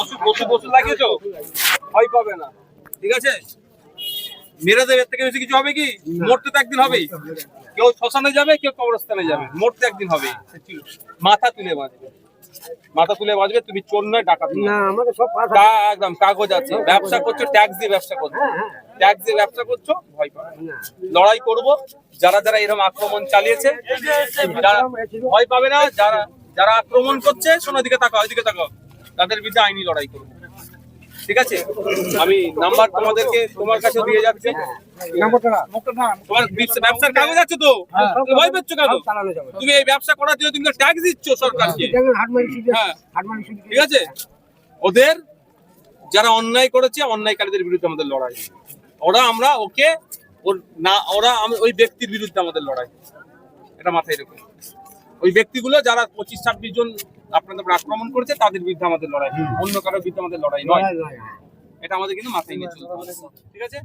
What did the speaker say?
ওষুধ ওষুধ ওষুধ লাগিয়েছো? ভয় পাবে না। ঠিক আছে? মেরে দেবে থেকে বেশি কিছু হবে কি? মরতে তো একদিন হবেই। কেউ শ্মশানে যাবে কেউ কবরস্থানে যাবে। মরতে একদিন হবেই। মাথা তুলে বাঁচবে মাথা তুলে বাঁচবে তুমি চোর নয় ডাকাত নয়। না আমাকে সব একদম কাগজ আছে। ব্যবসা করছ ট্যাক্স দিয়ে ব্যবসা করছ। ট্যাক্স দিয়ে ব্যবসা করছ ভয় পাবে লড়াই করব। যারা যারা এরকম আক্রমণ চালিয়েছে ভয় পাবে না যারা যারা আক্রমণ করছে, শোনো দিকে তাকাও ওইদিকে তাকাও। তাদের বিরুদ্ধে আইনি লড়াই করব। ঠিক আছে? আমি নাম্বার তোমাদেরকে তোমার কাছে দিয়ে যাচ্ছি। তোমার বিস- ব্যবসার তুমি এই ব্যবসা করার জন্য ট্যাক্স দিচ্ছ সরকারকে। হ্যাঁ। ঠিক আছে? ওদের যারা অন্যায় করেছে, অন্যায়কারীদের বিরুদ্ধে আমাদের লড়াই। ওরা আমরা ওকে, ওর না ওরা ওই ব্যক্তির বিরুদ্ধে আমাদের লড়াই। এটা মাথায় রেখো। ওই ব্যক্তিগুলো যারা পঁচিশ ছাব্বিশ জন আপনাদের আক্রমণ করেছে তাদের বিরুদ্ধে আমাদের লড়াই। অন্য কারোর বিরুদ্ধে আমাদের লড়াই নয়। এটা আমাদের কিন্তু মাথায় নিয়ে চলতে হবে। ঠিক আছে।